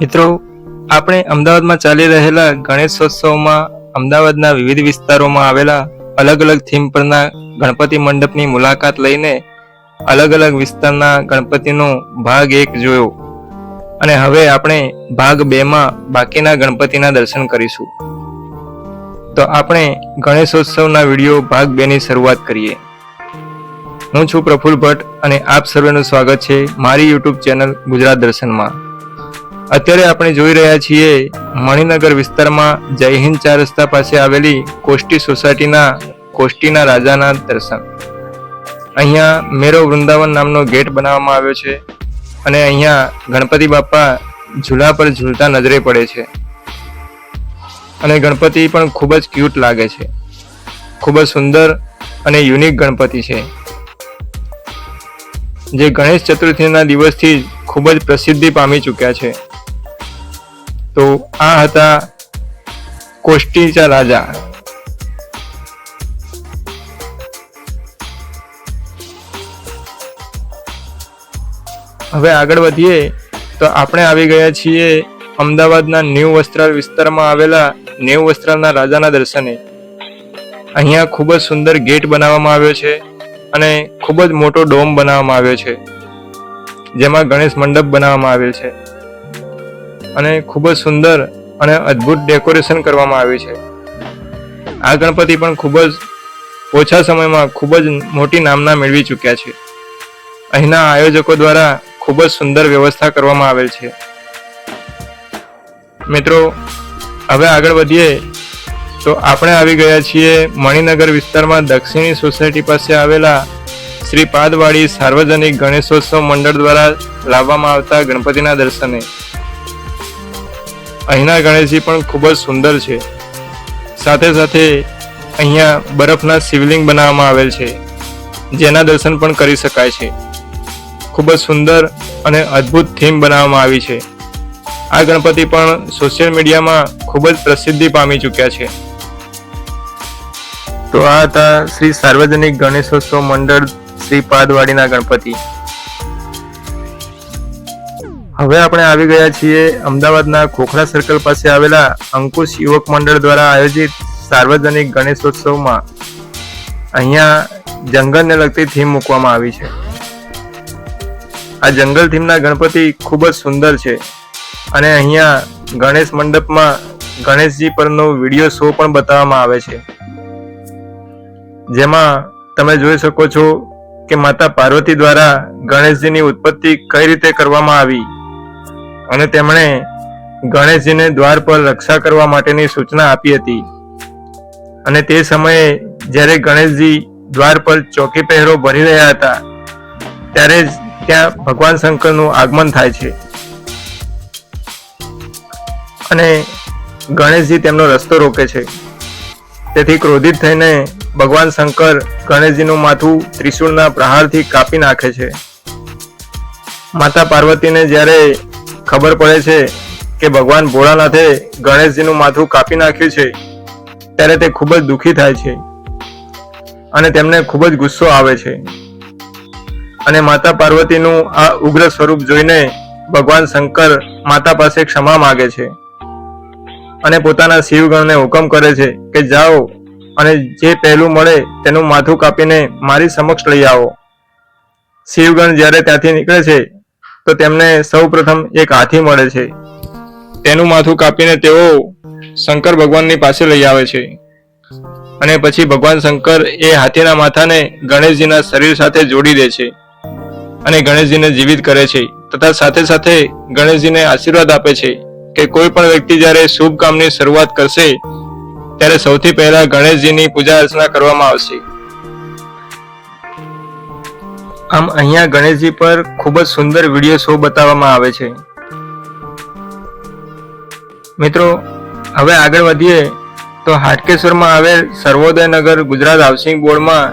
મિત્રો, આપણે અમદાવાદમાં ચાલી રહેલા ગણેશોત્સવમાં અમદાવાદના વિવિધ વિસ્તારોમાં આવેલા અલગ અલગ થીમ પરના ગણપતિ મંડપની મુલાકાત લઈને અલગ અલગ વિસ્તારના ગણપતિનો ભાગ એક જોયો. અને હવે આપણે ભાગ બેમાં બાકીના ગણપતિના દર્શન કરીશું. તો આપણે ગણેશોત્સવના વીડિયો ભાગ બે ની શરૂઆત કરીએ. હું છું પ્રફુલ ભટ્ટ અને આપ સર્વેનું સ્વાગત છે મારી યુટ્યુબ ચેનલ ગુજરાત દર્શનમાં. અત્યારે આપણે જોઈ રહ્યા છીએ મણિનગર વિસ્તારમાં જય હિન્દ ચાર રસ્તા પાસે આવેલી કોષ્ટી સોસાયટીના કોષ્ટીના રાજાના દર્શન. અહીંયા મેરો વૃંદાવન નામનો ગેટ બનાવવામાં આવ્યો છે અને અહીંયા ગણપતિ બાપા ઝૂલા પર ઝૂલતા નજરે પડે છે. અને ગણપતિ પણ ખૂબ જ ક્યુટ લાગે છે. ખૂબ જ સુંદર અને યુનિક ગણપતિ છે. જે ગણેશ ચતુર્થીના દિવસથી જ ખૂબ જ પ્રસિદ્ધિ પામી ચૂક્યા છે. તો આ હતા કોષ્ટીચા રાજા. હવે આગળ વધીએ, તો આપણે આવી ગયા છીએ અમદાવાદના ન્યૂ વસ્ત્રાલ વિસ્તારમાં આવેલા ન્યૂ વસ્ત્રાલના રાજાના દર્શને. અહીંયા ખૂબ જ સુંદર ગેટ બનાવવામાં આવ્યો છે અને ખૂબ જ મોટો ડોમ બનાવવામાં આવ્યો છે. જેમાં ગણેશ મંડપ બનાવવામાં આવેલ છે. અને ખૂબ જ સુંદર અને અદ્ભુત ડેકોરેશન કરવામાં આવ્યું છે. આ ગણપતિ પણ ખૂબ જ ઓછા સમયમાં ખૂબ જ મોટી નામના મેળવી ચૂક્યા છે. અહીંના આયોજકો દ્વારા ખૂબ જ સુંદર વ્યવસ્થા કરવામાં આવેલ છે. મિત્રો, હવે આગળ વધીએ તો આપણે આવી ગયા છીએ મણિનગર વિસ્તારમાં દક્ષિણી સોસાયટી પાસે આવેલા શ્રી પાદવાડી સાર્વજનિક ગણેશોત્સવ મંડળ દ્વારા લાવવામાં આવતા ગણપતિના દર્શને. અહીંના ગણેશજી પણ ખૂબ જ સુંદર છે. સાથે સાથે અહીંયા બરફના શિવલિંગ બનાવવામાં આવેલ છે, જેના દર્શન પણ કરી શકાય છે. ખૂબ જ સુંદર અને અદ્ભુત થીમ બનાવવામાં આવી છે. આ ગણપતિ પણ સોશિયલ મીડિયામાં ખૂબ જ પ્રસિદ્ધિ પામી ચૂક્યા છે. તો આ હતા શ્રી સાર્વજનિક ગણેશોત્સવ મંડળ શ્રી પાદવાડીના ગણપતિ. હવે આપણે આવી ગયા છીએ અમદાવાદના ખોખરા સર્કલ પાસે આવેલા અંકુશ યુવક મંડળ દ્વારા આયોજિત સાર્વજનિક ગણેશોત્સવમાં. અહીંયા જંગલને લગતી થીમ મૂકવામાં આવી છે. આ જંગલ થીમના ગણપતિ ખૂબ જ સુંદર છે અને અહીંયા ગણેશ મંડપમાં ગણેશજી પરનો વીડિયો શો પણ બતાવવામાં આવે છે. જેમાં તમે જોઈ શકો છો કે માતા પાર્વતી દ્વારા ગણેશજીની ઉત્પત્તિ કઈ રીતે કરવામાં આવી? અને તેમણે ગણેશજીને દ્વાર પર રક્ષા કરવા માટેની સૂચના આપી હતી. અને તે સમયે જ્યારે ગણેશજી દ્વાર પર ચોકી પહેરો ભરી રહ્યા હતા, ત્યારે જ ત્યાં ભગવાન શંકરનું આગમન થાય છે. અને ગણેશજી તેમનો રસ્તો રોકે છે. તેથી ક્રોધિત થઈને ભગવાન શંકર ગણેશજીનું માથું ત્રિશૂળના પ્રહારથી કાપી નાખે છે. માતા પાર્વતીને જ્યારે ખબર પડે છે કે ભગવાન ભોળાનાથે ગણેશજીનું માથું કાપી નાખ્યું છે, ત્યારે તે ખૂબ જ દુઃખી થાય છે અને તેમને ખૂબ જ ગુસ્સો આવે છે. અને માતા પાર્વતીનું આ ઉગ્ર સ્વરૂપ જોઈને ભગવાન શંકર માતા પાસે ક્ષમા માગે છે અને પોતાના શિવગણને હુકમ કરે છે કે જાઓ અને જે પહેલું મળે તેનું માથું કાપીને મારી સમક્ષ લઈ આવો. શિવગણ જ્યારે ત્યાંથી નીકળે છે, તો તેમને સૌપ્રથમ એક હાથી મળે છે. તેનું માથું કાપીને તેઓ શંકર ભગવાનની પાસે લઈ આવે છે. અને પછી ભગવાન શંકર એ હાથીના માથાને ગણેશજીના શરીર સાથે જોડી દે છે અને ગણેશજીને જીવિત કરે છે. તથા સાથે સાથે ગણેશજીને આશીર્વાદ આપે છે કે કોઈ પણ વ્યક્તિ જ્યારે શુભ કામની શરૂઆત કરશે ત્યારે સૌથી પહેલા ગણેશજીની પૂજા અર્ચના કરવામાં આવશે. આમ અહીંયા ગણેશજી પર ખૂબ જ સુંદર વીડિયો શો બતાવવામાં આવે છે. મિત્રો, હવે આગળ વધીએ તો હાટકેશ્વરમાં આવેલ સર્વોદયનગર ગુજરાત હાઉસિંગ બોર્ડમાં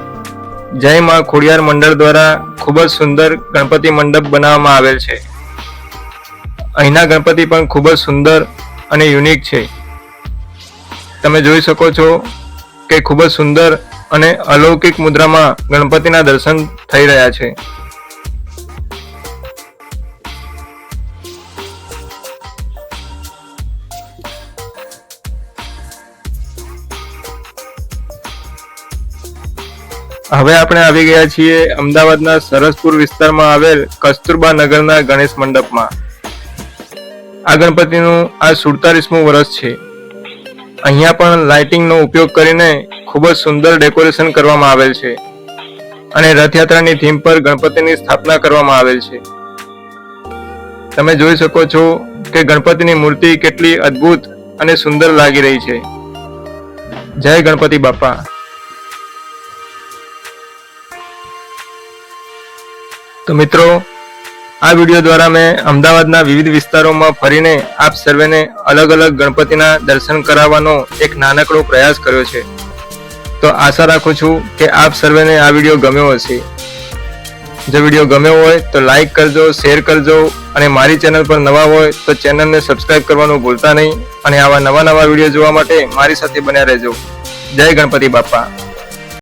જય માં ખોડિયાર મંડળ દ્વારા ખૂબ જ સુંદર ગણપતિ મંડપ બનાવવામાં આવેલ છે. અહીંના ગણપતિ પણ ખૂબ જ સુંદર અને યુનિક છે. તમે જોઈ શકો છો કે ખૂબ જ સુંદર અને અલૌકિક મુદ્રામાં ગણપતિના દર્શન થઈ રહ્યા છે. હવે આપણે આવી ગયા છીએ અમદાવાદના સરસપુર વિસ્તારમાં આવેલ કસ્તુરબા નગરના ગણેશ મંડપમાં. આ ગણપતિનું આ સુડતાલીસમું વર્ષ છે. અહીંયા પણ લાઇટિંગનો ઉપયોગ કરીને ખૂબ જ સુંદર ડેકોરેશન કરવામાં આવેલ છે. અને રથયાત્રાની થીમ પર ગણપતિની સ્થાપના કરવામાં આવેલ છે. તમે જોઈ શકો છો કે ગણપતિની મૂર્તિ કેટલી અદ્ભુત અને સુંદર લાગી રહી છે. જય ગણપતિ બાપા. તો મિત્રો આ વીડિયો દ્વારા મેં અમદાવાદના વિવિધ વિસ્તારોમાં ફરીને આપ સર્વેને અલગ અલગ ગણપતિના દર્શન કરાવવાનો એક નાનકડો પ્રયાસ કર્યો છે. તો આશા રાખું છું કે આપ સર્વેને આ વીડિયો ગમ્યો હશે. જો વીડિયો ગમ્યો હોય તો લાઈક કરજો, શેર કરજો અને મારી ચેનલ પર નવા હોય તો ચેનલને સબસ્ક્રાઇબ કરવાનું ભૂલતા નહીં અને આવા નવા નવા વીડિયો જોવા માટે મારી સાથે બન્યા રહેજો. જય ગણપતિ બાપા.